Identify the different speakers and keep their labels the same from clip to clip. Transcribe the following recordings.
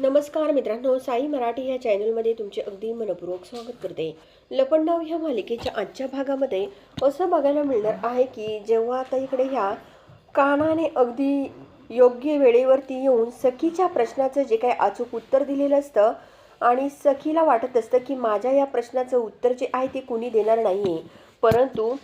Speaker 1: नमस्कार मित्रांनो साई मराठी या चॅनलमध्ये तुमचे अगदी मनपूर्वक स्वागत करते. लपंडाव ह्या मालिकेच्या आजच्या भागामध्ये असं बघायला मिळणार आहे की जेव्हा आता इकडे ह्या कानाने अगदी योग्य वेळेवरती येऊन सखीच्या प्रश्नाचं जे काही अचूक उत्तर दिलेलं असतं आणि सखीला वाटत असतं की माझ्या या प्रश्नाचं उत्तर जे आहे ते कुणी देणार नाही आहे परंतु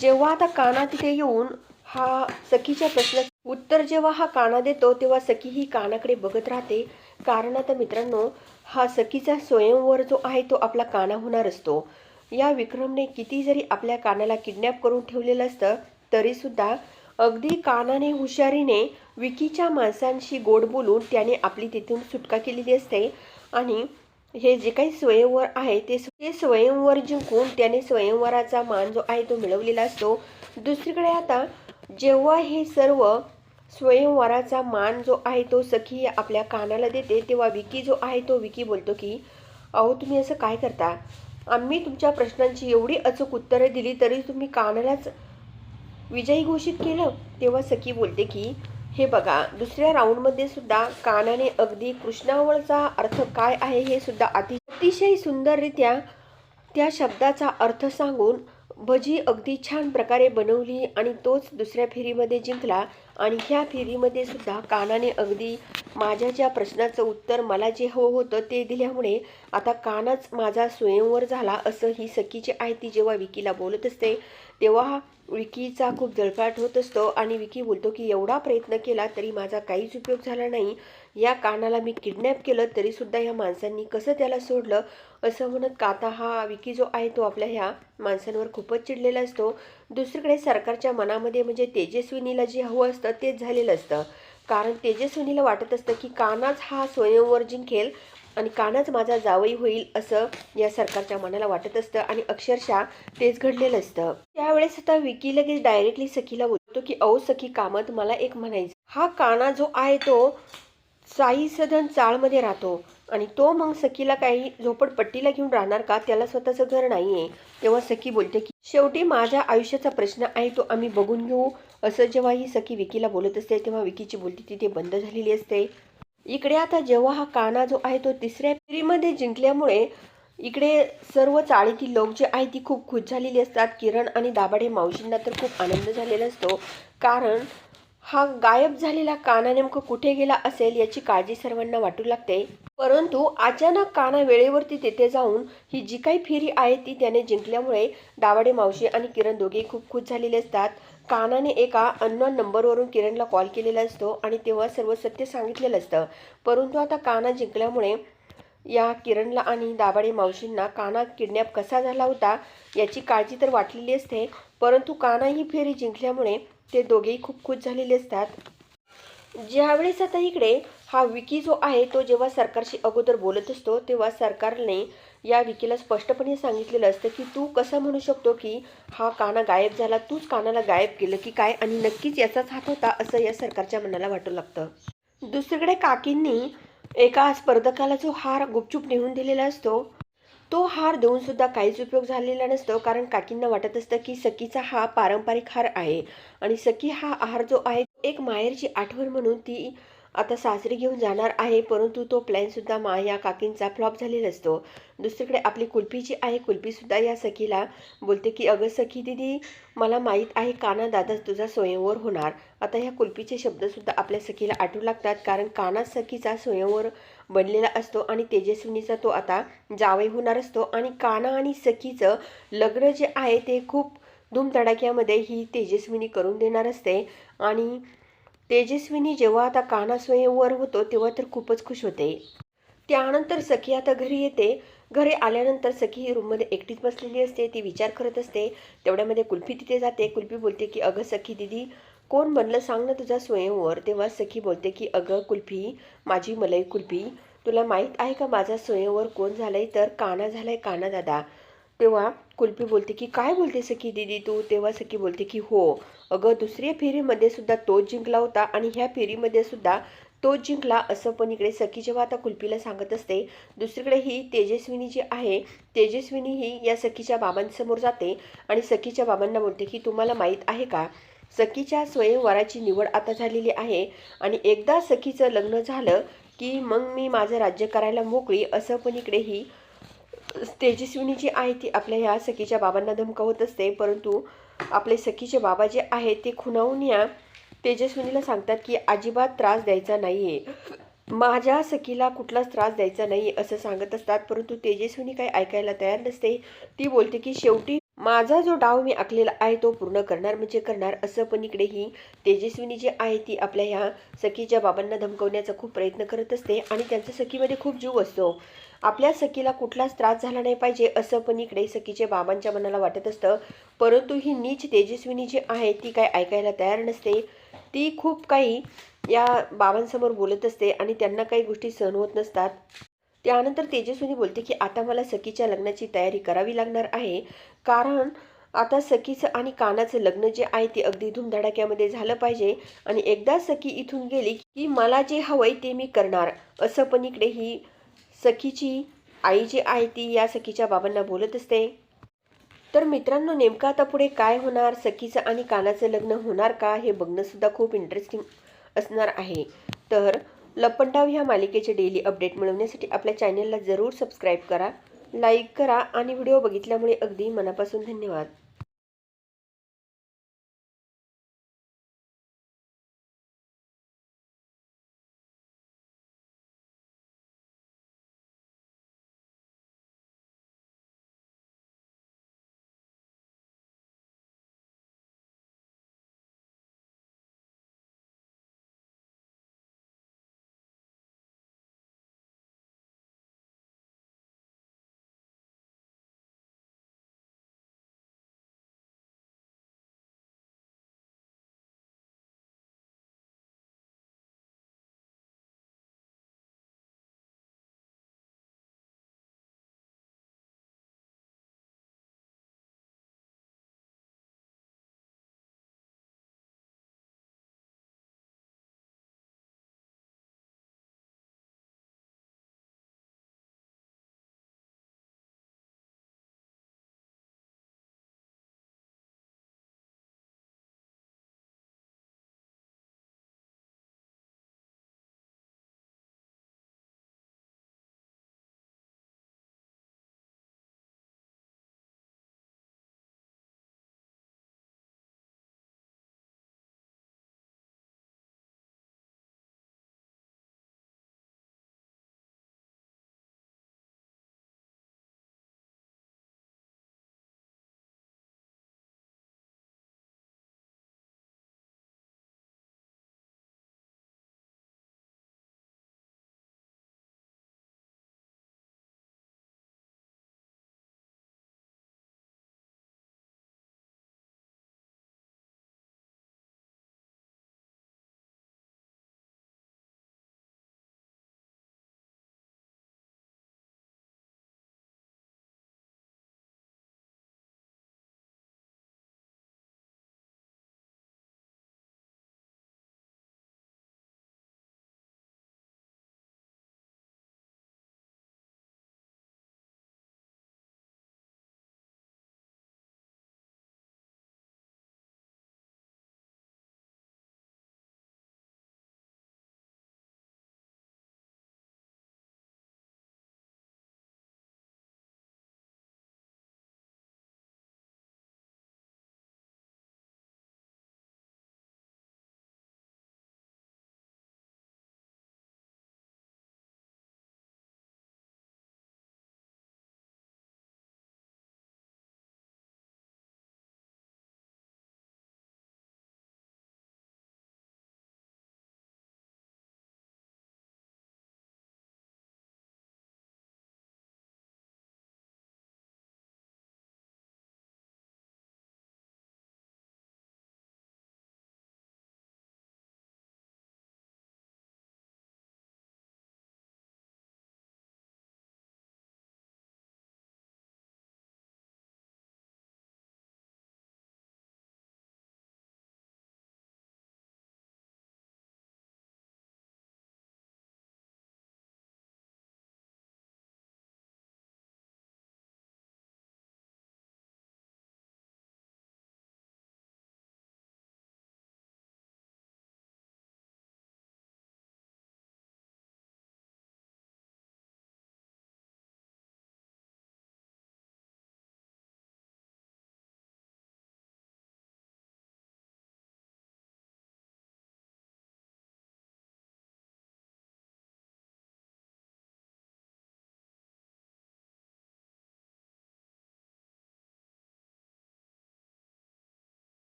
Speaker 1: जेव्हा आता काना तिथे येऊन हा सखीच्या प्रश्नाचं उत्तर जेव्हा हा काना देतो तेव्हा सखी ही कानाकडे बघत राहते. कारण आता मित्रांनो हा सखीचा स्वयंवर जो आहे तो आपला काना होणार असतो. या विक्रमने किती जरी आपल्या कानाला किडनॅप करून ठेवलेलं असतं तरीसुद्धा अगदी कानाने हुशारीने विकीच्या माणसांशी गोड बोलून त्याने आपली तिथून सुटका केलेली असते. आणि हे जे काही स्वयंवर आहे ते ते स्वयंवर जिंकून त्याने स्वयंवराचा मान जो आहे तो मिळवलेला असतो. दुसरीकडे आता जेव्हा हे सर्व स्वयंवराचा मान जो आहे तो सखी आपल्या कानाला देते तेव्हा विकी जो आहे तो विकी बोलतो की अहो तुम्ही असं काय करता? आम्ही तुमच्या प्रश्नांची एवढी अचूक उत्तरे दिली तरी तुम्ही कानालाच विजयी घोषित केलं? तेव्हा सखी बोलते की हे बघा दुसऱ्या राऊंडमध्ये सुद्धा कानाने अगदी कृष्णावळचा अर्थ काय आहे हे सुद्धा अति अतिशय सुंदररित्या त्या शब्दाचा अर्थ सांगून भजी अगदी छान प्रकारे बनवली आणि तोच दुसऱ्या फेरीमध्ये जिंकला. आणि ह्या फेरीमध्ये सुद्धा कानाने अगदी माझ्या ज्या प्रश्नाचं उत्तर मला जे हवं होतं ते दिल्यामुळे आता कानच माझा स्वयंवर झाला असं ही सखीची आहे ती जेव्हा विकीला बोलत असते तेव्हा विकीचा खूप जळफाट होत असतो आणि विकी बोलतो की एवढा प्रयत्न केला तरी माझा काहीच उपयोग झाला नाही. या कानाला मी किडनॅप केलं तरीसुद्धा ह्या माणसांनी कसं त्याला सोडलं? असं म्हणत काता हा विकी जो आहे तो आपल्या ह्या माणसांवर खूपच चिडलेला असतो. दुसरीकडे सरकारच्या मनामध्ये म्हणजे तेजस्विनीला जे हवं असतं तेच झालेलं असतं. कारण तेजस्विनीला वाटत असतं की कानाच हा स्वयंवर जिंकेल आणि कानाच माझा जावई होईल असं या सरकारच्या मनाला वाटत असतं आणि अक्षरशः तेच घडलेलं असतं. त्यावेळेस आता विकी लगेच डायरेक्टली सखीला बोलतो की औ सखी कामत मला एक म्हणायचं हा काना जो आहे तो साई सदन चाळमध्ये राहतो. आणि तो मग सखीला काही झोपडपट्टीला घेऊन राहणार का? त्याला स्वतःचं घर नाही आहे तेव्हा सखी बोलते की शेवटी माझ्या आयुष्याचा प्रश्न आहे तो आम्ही बघून घेऊ. असं जेव्हा ही सखी विकीला बोलत असते तेव्हा विकीची बोलती तिथे बंद झालेली असते. इकडे आता जेव्हा हा काना जो आहे तो तिसऱ्या फेरीमध्ये जिंकल्यामुळे इकडे सर्व चाळीतील लोक जे आहे ती खूप खुश झालेली असतात. किरण आणि दाभाडे मावशींना तर खूप आनंद झालेला असतो. कारण हा गायब झालेला काना नेमकं कुठे गेला असेल याची काळजी सर्वांना वाटू लागते. परंतु अचानक काना वेळेवरती तिथे जाऊन ही जी काही फेरी आहे ती त्याने जिंकल्यामुळे दावाडे मावशी आणि किरण दोघे खूप खुश झालेले असतात. कानाने एका अननोन नंबरवरून किरणला कॉल केलेला असतो आणि तेव्हा सर्व सत्य सांगितलेलं असतं. परंतु आता काना जिंकल्यामुळे या किरणला आणि दाभाडे मावशींना काना किडनॅप कसा झाला होता याची काळजी तर वाटलेली असते. परंतु काना ही फेरी जिंकल्यामुळे ते दोघेही खूप खुश झालेले असतात. ज्यावेळेस आता इकडे हा विकी जो आहे तो जेव्हा सरकारशी अगोदर बोलत असतो तेव्हा सरकारने या विकीला स्पष्टपणे सांगितलेलं असतं की तू कसं म्हणू शकतो की हा काना गायब झाला? तूच कानाला गायब केलं की काय? आणि नक्कीच याचाच हात होता? असं या सरकारच्या मनाला वाटू लागतं. दुसरीकडे काकींनी एका स्पर्धकाला जो हार गुपचूप नेऊन दिलेला असतो तो हार देऊन सुद्धा काहीच उपयोग झालेला नसतो कारण काकींना वाटत असतं की सखीचा हा पारंपरिक हार आहे. आणि सखी हा आहार जो आहे एक माहेरची आठवण म्हणून ती आता सासरी घेऊन जाणार आहे परंतु तो प्लॅनसुद्धा मा या काकींचा फ्लॉप झालेला असतो. दुसरीकडे आपली कुल्फी जी आहे कुल्फीसुद्धा या सखीला बोलते की अगं सखी दिदी मला माहीत आहे काना दादा तुझा स्वयंवर होणार. आता ह्या कुल्फीचे शब्दसुद्धा आपल्या सखीला आठवू लागतात कारण काना सखीचा स्वयंवर बनलेला असतो आणि तेजस्विनीचा तो आता जावई होणार असतो. आणि काना आणि सखीचं लग्न जे आहे ते खूप धूमधडाक्यामध्ये ही तेजस्विनी करून देणार असते. आणि तेजस्विनी जेव्हा आता काना स्वयंवर होतो तेव्हा तर खूपच खुश होते. त्यानंतर सखी आता घरी येते. घरी आल्यानंतर सखी ही रूममध्ये एकटीच बसलेली असते ती विचार करत असते. तेवढ्यामध्ये कुल्फी तिथे जाते. कुल्फी बोलते की अगं सखी दिदी कोण बनलं सांग ना तुझा स्वयंवर. तेव्हा सखी बोलते की अगं कुल्फी माझी मलई कुल्फी तुला माहीत आहे का माझा स्वयंवर कोण झालंय? तर काना झालाय काना दादा तेव्हा कुल्फी बोलते की काय बोलते सखी दिदी तू? तेव्हा सखी बोलते की हो अगं दुसऱ्या फेरीमध्ये सुद्धा तोच जिंकला होता आणि ह्या फेरीमध्ये सुद्धा तोच जिंकला असं पण इकडे सखी जेव्हा आता कुल्फीला सांगत असते दुसरीकडे ही तेजस्विनी जी आहे तेजस्विनी ही या सखीच्या बाबांसमोर जाते आणि सखीच्या बाबांना बोलते की तुम्हाला माहीत आहे का? सखीच्या स्वयंवराची निवड आता झालेली आहे आणि एकदा सखीचं लग्न झालं की मग मी माझं राज्य करायला मोकळी असं पण इकडे ही तेजस्विनी जी आहे ती आपल्या ह्या सखीच्या बाबांना धमकावत असते. परंतु आपले सखीचे बाबा जे आहेत ते खुणावून या तेजस्विनीला सांगतात की अजिबात त्रास द्यायचा नाही आहे माझ्या सखीला कुठलाच त्रास द्यायचा नाही असं सांगत असतात. परंतु तेजस्विनी काही ऐकायला तयार नसते. ती बोलते की शेवटी माझा जो डाव मी आखलेला आहे तो पूर्ण करणार म्हणजे करणार असं पण इकडे ही तेजस्विनी जी आहे ती आपल्या ह्या सखीच्या बाबांना धमकवण्याचा खूप प्रयत्न करत असते आणि त्यांच्या सखीमध्ये खूप जीव असतो. आपल्या सखीला कुठलाच त्रास झाला नाही पाहिजे असं पण इकडे सखीच्या बाबांच्या मनाला वाटत असतं. परंतु ही नीच तेजस्विनी जी आहे ती काय ऐकायला तयार नसते. ती खूप काही या बाबांसमोर बोलत असते आणि त्यांना काही गोष्टी सहन होत नसतात. त्यानंतर तेजस्विनी बोलते की आता मला सखीच्या लग्नाची तयारी करावी लागणार आहे. कारण आता सखीचं आणि कानाचं लग्न जे आहे ते अगदी धुमधडाक्यामध्ये झालं पाहिजे. आणि एकदा सखी इथून गेली की मला जे हवंय ते मी करणार. असं पण इकडे ही सखीची आई जी आहे ती या सखीच्या बाबांना बोलत असते. तर मित्रांनो नेमकं आता पुढे काय होणार? सखीचं आणि कानाचं लग्न होणार का? हे बघणंसुद्धा खूप इंटरेस्टिंग असणार आहे. तर लपंडाव ह्या मालिकेचे डेली अपडेट मिळवण्यासाठी आपल्या चॅनलला जरूर सबस्क्राईब करा लाईक करा आणि व्हिडिओ बघितल्यामुळे अगदी मनापासून धन्यवाद.